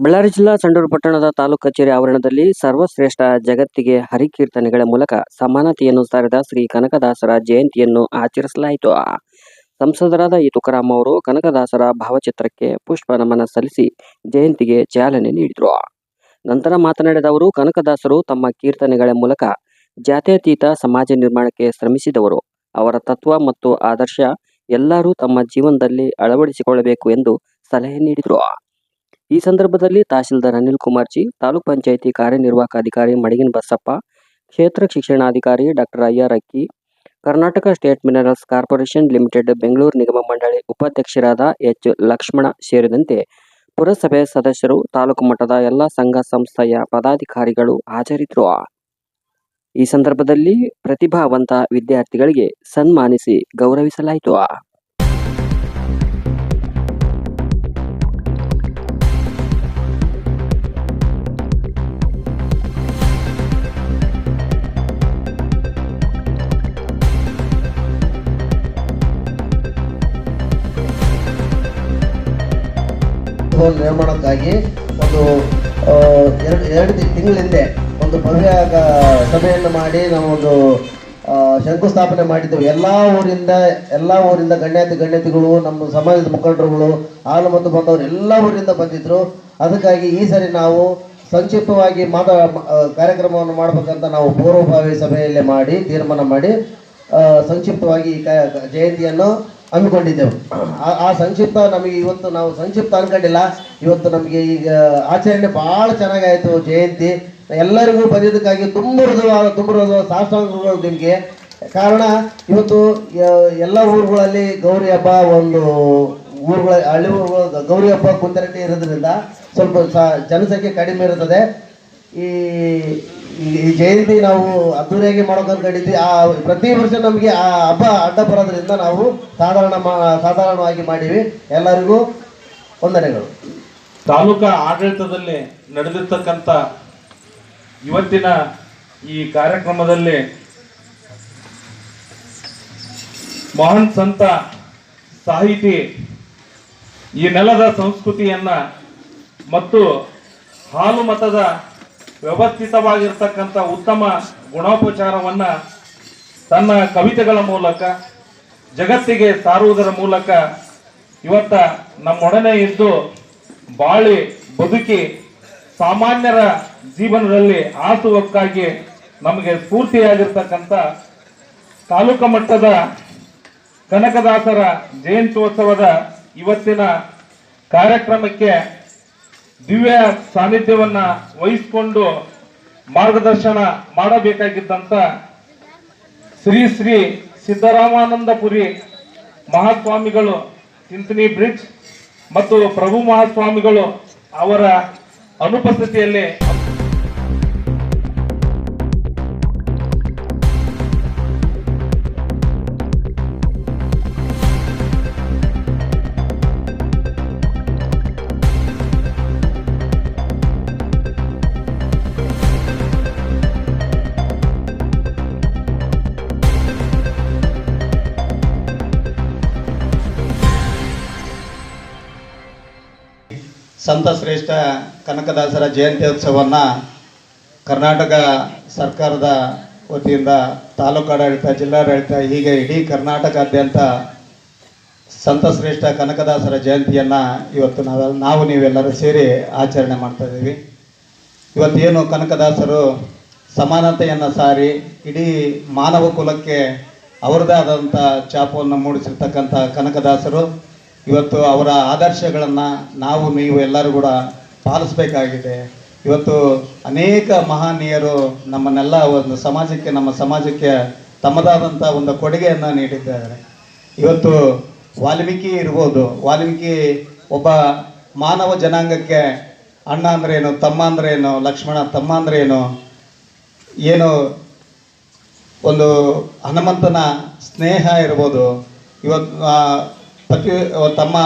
ಬಳ್ಳಾರಿ ಜಿಲ್ಲಾ ಸಂಡೂರು ಪಟ್ಟಣದ ತಾಲೂಕು ಕಚೇರಿ ಆವರಣದಲ್ಲಿ ಸರ್ವಶ್ರೇಷ್ಠ ಜಗತ್ತಿಗೆ ಹರಿಕೀರ್ತನೆಗಳ ಮೂಲಕ ಸಮಾನತೆಯನ್ನು ಸಾರಿದ ಶ್ರೀ ಕನಕದಾಸರ ಜಯಂತಿಯನ್ನು ಆಚರಿಸಲಾಯಿತು. ಸಂಸದರಾದ ಈ ತುಕಾರಾಮ್ ಅವರು ಕನಕದಾಸರ ಭಾವಚಿತ್ರಕ್ಕೆ ಪುಷ್ಪ ನಮನ ಸಲ್ಲಿಸಿ ಜಯಂತಿಗೆ ಚಾಲನೆ ನೀಡಿದರು. ನಂತರ ಮಾತನಾಡಿದ ಅವರು, ಕನಕದಾಸರು ತಮ್ಮ ಕೀರ್ತನೆಗಳ ಮೂಲಕ ಜಾತ್ಯತೀತ ಸಮಾಜ ನಿರ್ಮಾಣಕ್ಕೆ ಶ್ರಮಿಸಿದವರು. ಅವರ ತತ್ವ ಮತ್ತು ಆದರ್ಶ ಎಲ್ಲರೂ ತಮ್ಮ ಜೀವನದಲ್ಲಿ ಅಳವಡಿಸಿಕೊಳ್ಳಬೇಕು ಎಂದು ಸಲಹೆ ನೀಡಿದರು. ಈ ಸಂದರ್ಭದಲ್ಲಿ ತಹಶೀಲ್ದಾರ್ ಅನಿಲ್ ಕುಮಾರ್ ಜಿ, ತಾಲೂಕ್ ಪಂಚಾಯಿತಿ ಕಾರ್ಯನಿರ್ವಾಹಕ ಅಧಿಕಾರಿ ಮಡಗಿನ ಬಸಪ್ಪ, ಕ್ಷೇತ್ರ ಶಿಕ್ಷಣಾಧಿಕಾರಿ doctor Iyer Akki, Karnataka State Minerals Corporation Limited Bengaluru ನಿಗಮ ಮಂಡಳಿ ಉಪಾಧ್ಯಕ್ಷರಾದ ಎಚ್ ಲಕ್ಷ್ಮಣ ಸೇರಿದಂತೆ ಪುರಸಭೆ ಸದಸ್ಯರು, ತಾಲೂಕು ಮಟ್ಟದ ಎಲ್ಲ ಸಂಘ ಸಂಸ್ಥೆಯ ಪದಾಧಿಕಾರಿಗಳು ಹಾಜರಿದ್ದರು. ಈ ಸಂದರ್ಭದಲ್ಲಿ ಪ್ರತಿಭಾವಂತ ವಿದ್ಯಾರ್ಥಿಗಳಿಗೆ ಸನ್ಮಾನಿಸಿ ಗೌರವಿಸಲಾಯಿತು. ಹೋಲ್ ನಿರ್ಮಾಣಕ್ಕಾಗಿ ಒಂದು ಎರಡು ಎರಡು ತಿಂಗಳ ಹಿಂದೆ ಒಂದು ಭವ್ಯ ಸಭೆಯನ್ನು ಮಾಡಿ ನಾವೊಂದು ಶಂಕುಸ್ಥಾಪನೆ ಮಾಡಿದ್ದೆವು. ಎಲ್ಲ ಊರಿಂದ ಎಲ್ಲ ಊರಿಂದ ಗಣ್ಯಾತಿ ಗಣ್ಯತಿಗಳು, ನಮ್ಮ ಸಮಾಜದ ಮುಖಂಡರುಗಳು, ಹಾಲು ಮತ್ತು ಬಂದವರು ಎಲ್ಲ ಊರಿಂದ ಬಂದಿದ್ದರು ಅದಕ್ಕಾಗಿ ಈ ಸರಿ ನಾವು ಸಂಕ್ಷಿಪ್ತವಾಗಿ ಮಾತ ಕಾರ್ಯಕ್ರಮವನ್ನು ಮಾಡಬೇಕಂತ ನಾವು ಪೂರ್ವಭಾವಿ ಸಭೆಯಲ್ಲೇ ಮಾಡಿ ತೀರ್ಮಾನ ಮಾಡಿ ಸಂಕ್ಷಿಪ್ತವಾಗಿ ಈ ಜಯಂತಿಯನ್ನು ಹಮ್ಮಿಕೊಂಡಿದ್ದೆವು ಆ- ಸಂಕ್ಷಿಪ್ತ ನಮಗೆ ಇವತ್ತು ನಾವು ಸಂಕ್ಷಿಪ್ತ ಅನ್ಕೊಂಡಿಲ್ಲ. ಇವತ್ತು ನಮಗೆ ಈಗ ಆಚರಣೆ ಬಹಳ ಚೆನ್ನಾಗಾಯ್ತು, ಜಯಂತಿ. ಎಲ್ಲರಿಗೂ ಬಂದಿದ್ದಕ್ಕಾಗಿ ತುಂಬ ಹೃದಯವಾದ, ತುಂಬ ಹೃದಯ ಸಾಷ್ಟಾಂಗಗಳು ನಿಮಗೆ. ಕಾರಣ, ಇವತ್ತು ಎಲ್ಲ ಊರುಗಳಲ್ಲಿ ಗೌರಿ ಹಬ್ಬ ಒಂದು ಊರುಗಳ, ಹಳ್ಳಿ ಊರುಗಳ ಗೌರಿ ಹಬ್ಬ ಕುಂದರಟ್ಟಿ ಇರೋದ್ರಿಂದ ಸ್ವಲ್ಪ ಜನಸಂಖ್ಯೆ ಕಡಿಮೆ ಇರುತ್ತದೆ. ಈ ಈ- ಜಯಂತಿ ನಾವು ಅದ್ದೂರಿಯಾಗಿ ಮಾಡೋಕೆ ಹೇಳಿದ್ವಿ. ಆ ಪ್ರತಿ ವರ್ಷ ನಮಗೆ ಆ ಹಬ್ಬ ಅಡ್ಡ ಬರೋದ್ರಿಂದ ನಾವು ಸಾಧಾರಣ ಸಾಧಾರಣವಾಗಿ ಮಾಡಿವಿ. ಎಲ್ಲರಿಗೂ ವಂದನೆಗಳು. ತಾಲೂಕಾ ಆಡಳಿತದಲ್ಲಿ ನಡೆದಿರ್ತಕ್ಕಂಥ ಇವತ್ತಿನ ಈ ಕಾರ್ಯಕ್ರಮದಲ್ಲಿ ಮಹಾನ್ ಸಂತ ಸಾಹಿತಿ ಈ ನೆಲದ ಸಂಸ್ಕೃತಿಯನ್ನ ಮತ್ತು ಹಾಲು ಮತದ ವ್ಯವಸ್ಥಿತವಾಗಿರ್ತಕ್ಕಂಥ ಉತ್ತಮ ಗುಣೋಪಚಾರವನ್ನ ತನ್ನ ಕವಿತೆಗಳ ಮೂಲಕ, ಜಗತ್ತಿಗೆ ಸಾರುವುದರ ಮೂಲಕ ಇವತ್ತ ನಮ್ಮೊಡನೆ ಇದ್ದು ಬಾಳಿ ಬದುಕಿ ಸಾಮಾನ್ಯರ ಜೀವನದಲ್ಲಿ ಆಸುವಕ್ಕಾಗಿ ನಮಗೆ ಸ್ಫೂರ್ತಿಯಾಗಿರ್ತಕ್ಕಂಥ ತಾಲೂಕು ಮಟ್ಟದ ಕನಕದಾಸರ ಜಯಂತ್ಯೋತ್ಸವದ ಇವತ್ತಿನ ಕಾರ್ಯಕ್ರಮಕ್ಕೆ ದಿವ್ಯ ಸಾನ್ನಿಧ್ಯವನ್ನ ವಹಿಸಿಕೊಂಡು ಮಾರ್ಗದರ್ಶನ ಮಾಡಬೇಕಾಗಿದ್ದಂತ ಶ್ರೀ ಶ್ರೀ ಸಿದ್ದರಾಮಾನಂದಪುರಿ ಮಹಾಸ್ವಾಮಿಗಳು ಚಿಂತನಿ ಬ್ರಿಡ್ಜ್ ಮತ್ತು ಪ್ರಭು ಮಹಾಸ್ವಾಮಿಗಳು ಅವರ ಅನುಪಸ್ಥಿತಿಯಲ್ಲಿ ಸಂತ ಶ್ರೇಷ್ಠ ಕನಕದಾಸರ ಜಯಂತ್ಯೋತ್ಸವವನ್ನು ಕರ್ನಾಟಕ ಸರ್ಕಾರದ ವತಿಯಿಂದ ತಾಲೂಕಾಡಳಿತ ಜಿಲ್ಲಾಡಳಿತ, ಹೀಗೆ ಇಡೀ ಕರ್ನಾಟಕಾದ್ಯಂತ ಸಂತ ಶ್ರೇಷ್ಠ ಕನಕದಾಸರ ಜಯಂತಿಯನ್ನು ಇವತ್ತು ನಾವು ನಾವು ನೀವೆಲ್ಲರೂ ಸೇರಿ ಆಚರಣೆ ಮಾಡ್ತಾ ಇದ್ದೀವಿ. ಇವತ್ತೇನು ಕನಕದಾಸರು ಸಮಾನತೆಯನ್ನು ಸಾರಿ ಇಡೀ ಮಾನವ ಕುಲಕ್ಕೆ ಅವರದೇ ಆದಂಥ ಛಾಪವನ್ನು ಮೂಡಿಸಿರ್ತಕ್ಕಂಥ ಕನಕದಾಸರು ಇವತ್ತು ಅವರ ಆದರ್ಶಗಳನ್ನು ನಾವು, ನೀವು ಎಲ್ಲರೂ ಕೂಡ ಪಾಲಿಸಬೇಕಾಗಿದೆ. ಇವತ್ತು ಅನೇಕ ಮಹನೀಯರು ನಮ್ಮನ್ನೆಲ್ಲ ಒಂದು ಸಮಾಜಕ್ಕೆ, ನಮ್ಮ ಸಮಾಜಕ್ಕೆ ತಮ್ಮದಾದಂಥ ಒಂದು ಕೊಡುಗೆಯನ್ನು ನೀಡಿದ್ದಾರೆ. ಇವತ್ತು ವಾಲ್ಮೀಕಿ ಇರ್ಬೋದು, ವಾಲ್ಮೀಕಿ ಒಬ್ಬ ಮಾನವ ಜನಾಂಗಕ್ಕೆ ಅಣ್ಣ ಅಂದ್ರೇನು ತಮ್ಮ ಅಂದ್ರೇನು ಲಕ್ಷ್ಮಣ ತಮ್ಮ ಅಂದ್ರೇನು ಏನು ಒಂದು ಹನುಮಂತನ ಸ್ನೇಹ ಇರ್ಬೋದು. ಇವತ್ತು ಪ್ರತಿ ತಮ್ಮ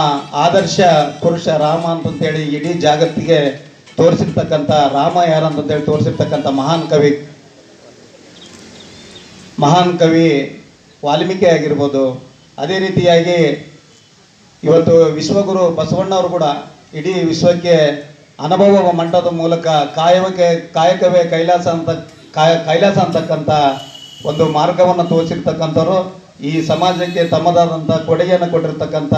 ಆದರ್ಶ ಪುರುಷ ರಾಮ ಅಂತಂತೇಳಿ ಇಡೀ ಜಾಗತ್ತಿಗೆ ತೋರಿಸಿರ್ತಕ್ಕಂಥ ರಾಮ ಯಾರಂತಂತೇಳಿ ತೋರಿಸಿರ್ತಕ್ಕಂಥ ಮಹಾನ್ ಕವಿ. ಮಹಾನ್ ಕವಿ ವಾಲ್ಮೀಕಿ ಆಗಿರ್ಬೋದು. ಅದೇ ರೀತಿಯಾಗಿ ಇವತ್ತು ವಿಶ್ವಗುರು ಬಸವಣ್ಣವರು ಕೂಡ ಇಡೀ ವಿಶ್ವಕ್ಕೆ ಅನುಭವ ಮಂಟದ ಮೂಲಕ ಕಾಯವಕ್ಕೆ ಕಾಯಕವೇ ಕೈಲಾಸ ಅಂತ ಕಾಯ ಕೈಲಾಸ ಅಂತಕ್ಕಂಥ ಒಂದು ಮಾರ್ಗವನ್ನು ತೋರಿಸಿರ್ತಕ್ಕಂಥವ್ರು ಈ ಸಮಾಜಕ್ಕೆ ತಮ್ಮದಾದಂಥ ಕೊಡುಗೆಯನ್ನು ಕೊಟ್ಟಿರ್ತಕ್ಕಂಥ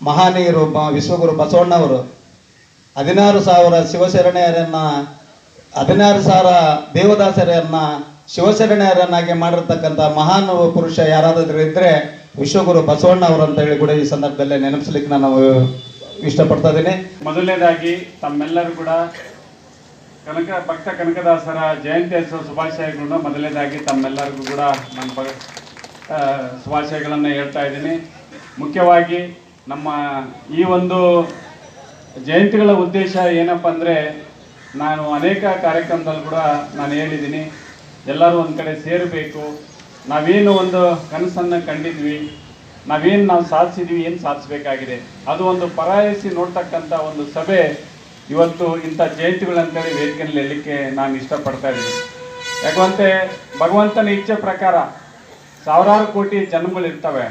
ಮಹಾನೀಯರು ವಿಶ್ವಗುರು ಬಸವಣ್ಣವರು. ಹದಿನಾರು ಸಾವಿರ ಶಿವಶರಣೆಯರನ್ನ, ಹದಿನಾರು ಸಾವಿರ ದೇವದಾಸರನ್ನು ಶಿವಶರಣೆಯರನ್ನಾಗಿ ಮಾಡಿರ್ತಕ್ಕಂಥ ಮಹಾನ್ ಪುರುಷ ಯಾರಾದರೂ ಇದ್ದರೆ ವಿಶ್ವಗುರು ಬಸವಣ್ಣ ಅವರು ಅಂತ ಹೇಳಿ ಕೂಡ ಈ ಸಂದರ್ಭದಲ್ಲಿ ನೆನಪಿಸ್ಲಿಕ್ಕೆ ನಾನು ಇಷ್ಟಪಡ್ತಾ ಇದ್ದೀನಿ. ಮೊದಲನೇದಾಗಿ ತಮ್ಮೆಲ್ಲರೂ ಕೂಡ ಕನಕ, ಭಕ್ತ ಕನಕದಾಸರ ಜಯಂತ್ಯೋತ್ಸವ ಶುಭಾಶಯಗಳನ್ನ ಮೊದಲನೇದಾಗಿ ತಮ್ಮೆಲ್ಲರಿಗೂ ಕೂಡ ನನ್ನ ಶುಭಾಶಯಗಳನ್ನು ಹೇಳ್ತಾ ಇದ್ದೀನಿ. ಮುಖ್ಯವಾಗಿ ನಮ್ಮ ಈ ಒಂದು ಜಯಂತಿಗಳ ಉದ್ದೇಶ ಏನಪ್ಪ ಅಂದರೆ ನಾನು ಅನೇಕ ಕಾರ್ಯಕ್ರಮದಲ್ಲಿ ಕೂಡ ನಾನು ಹೇಳಿದ್ದೀನಿ. ಎಲ್ಲರೂ ಒಂದು ಕಡೆ ಸೇರಬೇಕು. ನಾವೇನು ಒಂದು ಕನಸನ್ನು ಕಂಡಿದ್ವಿ. ನಾವೇನು ನಾವು ಸಾಧಿಸಿದ್ವಿ, ಏನು ಸಾಧಿಸಬೇಕಾಗಿದೆ. ಅದು ಒಂದು ಪರಾಯಿಸಿ ನೋಡ್ತಕ್ಕಂಥ ಒಂದು ಸಭೆ ಇವತ್ತು ಇಂಥ ಜಯಂತಿಗಳಂತೇಳಿ ವೇದಿಕೆಯಲ್ಲಿ ಹೇಳಲಿಕ್ಕೆ ನಾನು ಇಷ್ಟಪಡ್ತಾ ಇದ್ದೀನಿ. ಯಾಕಂತೆ ಭಗವಂತನ ಇಚ್ಛೆ ಪ್ರಕಾರ ಸಾವಿರಾರು ಕೋಟಿ ಜನ್ಮಗಳಿರ್ತವೆ.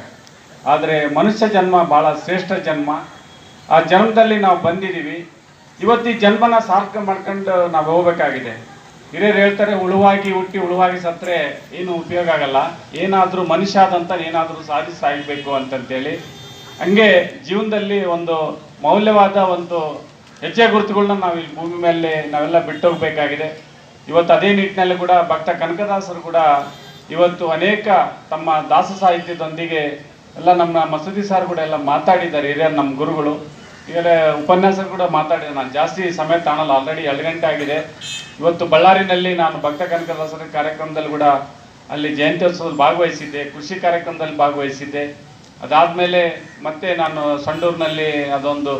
ಆದರೆ ಮನುಷ್ಯ ಜನ್ಮ ಭಾಳ ಶ್ರೇಷ್ಠ ಜನ್ಮ. ಆ ಜನ್ಮದಲ್ಲಿ ನಾವು ಬಂದಿದ್ದೀವಿ. ಇವತ್ತು ಈ ಜನ್ಮನ ಸಾರ್ಥಕ ಮಾಡ್ಕೊಂಡು ನಾವು ಹೋಗ್ಬೇಕಾಗಿದೆ. ಹಿರಿಯರು ಹೇಳ್ತಾರೆ, ಉಳುವಾಗಿ ಹುಟ್ಟಿ ಉಳುವಾಗಿ ಸತ್ತರೆ ಏನು ಉಪಯೋಗ ಆಗಲ್ಲ. ಏನಾದರೂ ಮನುಷ್ಯ ಆದಂತ ಏನಾದರೂ ಸಾಧಿಸಿ ಸಾಗಬೇಕು ಅಂತಂತೇಳಿ. ಹಂಗೆ ಜೀವನದಲ್ಲಿ ಒಂದು ಮೌಲ್ಯವಾದ ಒಂದು ಹೆಜ್ಜೆ ಗುರುತುಗಳನ್ನ ನಾವು ಇಲ್ಲಿ ಭೂಮಿ ಮೇಲೆ ನಾವೆಲ್ಲ ಬಿಟ್ಟು ಹೋಗಬೇಕಾಗಿದೆ ಇವತ್ತು ಅದೇ ನಿಟ್ಟಿನಲ್ಲಿ ಕೂಡ ಭಕ್ತ ಕನಕದಾಸರು ಕೂಡ ಇವತ್ತು ಅನೇಕ ತಮ್ಮ ದಾಸ ಸಾಹಿತ್ಯದೊಂದಿಗೆ ಎಲ್ಲ ನಮ್ಮ ಮಸೂದಿ ಸಾರ್ ಕೂಡ ಎಲ್ಲ ಮಾತಾಡಿದ್ದಾರೆ, ಹಿರಿಯ ನಮ್ಮ ಗುರುಗಳು. ಈಗ ಉಪನ್ಯಾಸ ಕೂಡ ಮಾತಾಡಿದೆ ನಾನು ಜಾಸ್ತಿ ಸಮಯ ತಾಣಲ್ಲ ಆಲ್ರೆಡಿ ಎರಡು ಗಂಟೆ ಆಗಿದೆ. ಇವತ್ತು ಬಳ್ಳಾರಿನಲ್ಲಿ ನಾನು ಭಕ್ತ ಕನಕದಾಸರ ಕಾರ್ಯಕ್ರಮದಲ್ಲಿ ಕೂಡ ಅಲ್ಲಿ ಜಯಂತ್ಯೋತ್ಸವದಲ್ಲಿ ಭಾಗವಹಿಸಿದ್ದೆ, ಕೃಷಿ ಕಾರ್ಯಕ್ರಮದಲ್ಲಿ ಭಾಗವಹಿಸಿದ್ದೆ. ಅದಾದಮೇಲೆ ಮತ್ತೆ ನಾನು ಸಂಡೂರಿನಲ್ಲಿ ಅದೊಂದು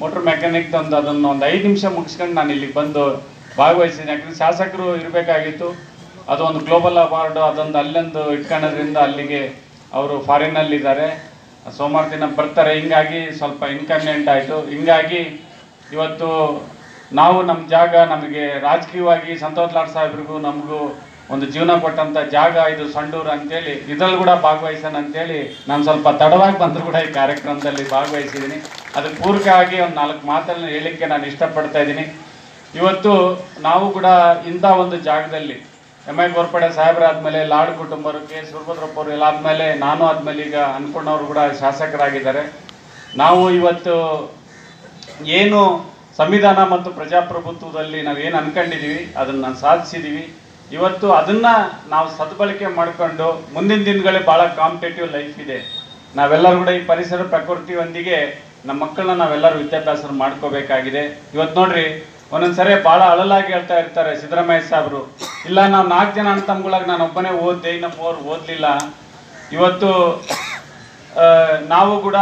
ಮೋಟ್ರ್ ಮೆಕ್ಯಾನಿಕ್ ಅದನ್ನು ಒಂದು ಐದು ನಿಮಿಷ ಮುಗಿಸ್ಕೊಂಡು ನಾನು ಇಲ್ಲಿಗೆ ಬಂದು ಭಾಗವಹಿಸಿದ್ದೆ. ಯಾಕಂದರೆ ಶಾಸಕರು ಇರಬೇಕಾಗಿತ್ತು. ಅದು ಒಂದು ಗ್ಲೋಬಲ್ ಅವಾರ್ಡ್ ಅದೊಂದು ಅಲ್ಲೊಂದು ಇಟ್ಕೊಳ್ಳೋದ್ರಿಂದ ಅಲ್ಲಿಗೆ ಅವರು ಫಾರಿನಲ್ಲಿದ್ದಾರೆ ಸೋಮವಾರ ದಿನ ಬರ್ತಾರೆ. ಹಿಂಗಾಗಿ ಸ್ವಲ್ಪ ಇನ್ಕನ್ವೀನಿಯಂಟ್ ಆಯಿತು. ಹಿಂಗಾಗಿ ಇವತ್ತು ನಾವು ನಮ್ಮ ಜಾಗ ನಮಗೆ ರಾಜಕೀಯವಾಗಿ ಸಂತೋಷ್ ಲಾಡ್ ಸಾಹೇಬ್ರಿಗೂ ನಮಗೂ ಒಂದು ಜೀವನ ಕೊಟ್ಟಂಥ ಜಾಗ ಇದು ಸಂಡೂರು ಅಂತೇಳಿ, ಇದ್ರಲ್ಲಿ ಕೂಡ ಭಾಗವಹಿಸೋಣ ಅಂತೇಳಿ ನಾನು ಸ್ವಲ್ಪ ತಡವಾಗಿ ಬಂದರೂ ಕೂಡ ಈ ಕಾರ್ಯಕ್ರಮದಲ್ಲಿ ಭಾಗವಹಿಸಿದ್ದೀನಿ. ಅದಕ್ಕೆ ಆಗಿ ಒಂದು ನಾಲ್ಕು ಮಾತನ್ನು ಹೇಳಲಿಕ್ಕೆ ನಾನು ಇಷ್ಟಪಡ್ತಾ ಇದ್ದೀನಿ. ಇವತ್ತು ನಾವು ಕೂಡ ಇಂಥ ಒಂದು ಜಾಗದಲ್ಲಿ ಎಂ ಐ ಗೋರ್ಪಡೆ ಸಾಹೇಬರಾದ್ಮೇಲೆ ಲಾಡ್ ಕುಟುಂಬರು, ಕೆ ಸುರಭದ್ರಪ್ಪ ಅವರು ಎಲ್ಲ ಆದಮೇಲೆ ನಾನು ಆದಮೇಲೆ ಈಗ ಅನ್ಕೊಂಡವರು ಕೂಡ ಶಾಸಕರಾಗಿದ್ದಾರೆ. ನಾವು ಇವತ್ತು ಏನು ಸಂವಿಧಾನ ಮತ್ತು ಪ್ರಜಾಪ್ರಭುತ್ವದಲ್ಲಿ ನಾವು ಏನು ಅನ್ಕೊಂಡಿದೀವಿ, ಅದನ್ನ ಸಾಧಿಸಿದ್ದೀವಿ ಇವತ್ತು ಅದನ್ನ ನಾವು ಸದ್ಬಳಕೆ ಮಾಡಿಕೊಂಡು ಮುಂದಿನ ದಿನಗಳೇ ಬಹಳ ಕಾಂಪಿಟೇಟಿವ್ ಲೈಫ್ ಇದೆ. ನಾವೆಲ್ಲರೂ ಕೂಡ ಈ ಪರಿಸರ ಪ್ರಕೃತಿಯೊಂದಿಗೆ ನಮ್ಮ ಮಕ್ಕಳನ್ನ ನಾವೆಲ್ಲರೂ ವಿದ್ಯಾಭ್ಯಾಸ ಮಾಡ್ಕೋಬೇಕಾಗಿದೆ. ಇವತ್ತು ನೋಡ್ರಿ, ಒಂದೊಂದ್ಸರಿ ಬಹಳ ಅಳಲಾಗಿ ಹೇಳ್ತಾ ಇರ್ತಾರೆ ಸಿದ್ದರಾಮಯ್ಯ ಸಾಹೇಬ್ರು ಇಲ್ಲ, ನಾವು ನಾಲ್ಕು ಜನ ಅಣ್ಣ ತಮ್ಮಗಳಾಗ ನಾನು ಒಬ್ಬನೇ ಓದ್ದೆ ನಮ್ಮ ಮೂವರು ಓದ್ಲಿಲ್ಲ. ಇವತ್ತು ನಾವು ಕೂಡ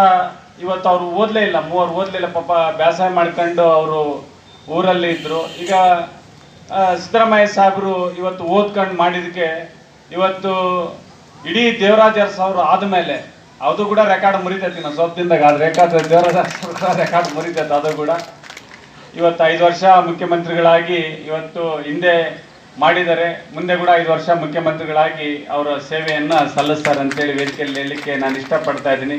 ಇವತ್ತು ಅವರು ಓದ್ಲೇ ಇಲ್ಲ, ಮೂವರು ಓದಲಿಲ್ಲ ಪಾಪ ಬೇಸಾಯ ಮಾಡ್ಕೊಂಡು ಅವರು ಊರಲ್ಲಿ ಇದ್ದರು ಈಗ ಸಿದ್ದರಾಮಯ್ಯ ಸಾಹೇಬರು ಇವತ್ತು ಓದ್ಕೊಂಡು ಮಾಡಿದಕ್ಕೆ ಇವತ್ತು ಇಡೀ ದೇವರಾಜ ಸಾವಿರ ಆದಮೇಲೆ ಅದು ಕೂಡ ರೆಕಾರ್ಡ್ ಮುರಿತೈತಿ ನಾವು ಸ್ವಲ್ಪ ದಿನದಾಗ ಅದು ರೆಕಾರ್ಡ್ ದೇವರಾಜ ರೆಕಾರ್ಡ್ ಮುರಿತೈತೆ, ಅದು ಕೂಡ. ಇವತ್ತು ಐದು ವರ್ಷ ಮುಖ್ಯಮಂತ್ರಿಗಳಾಗಿ, ಇವತ್ತು ಹಿಂದೆ ಮಾಡಿದ್ದಾರೆ ಮುಂದೆ ಕೂಡ ಐದು ವರ್ಷ ಮುಖ್ಯಮಂತ್ರಿಗಳಾಗಿ ಅವರ ಸೇವೆಯನ್ನ ಸಲ್ಲಿಸ್ತಾರೆ ಅಂತೇಳಿ ವೇದಿಕೆಯಲ್ಲಿ ಹೇಳಲಿಕ್ಕೆ ನಾನು ಇಷ್ಟಪಡ್ತಾ ಇದ್ದೀನಿ.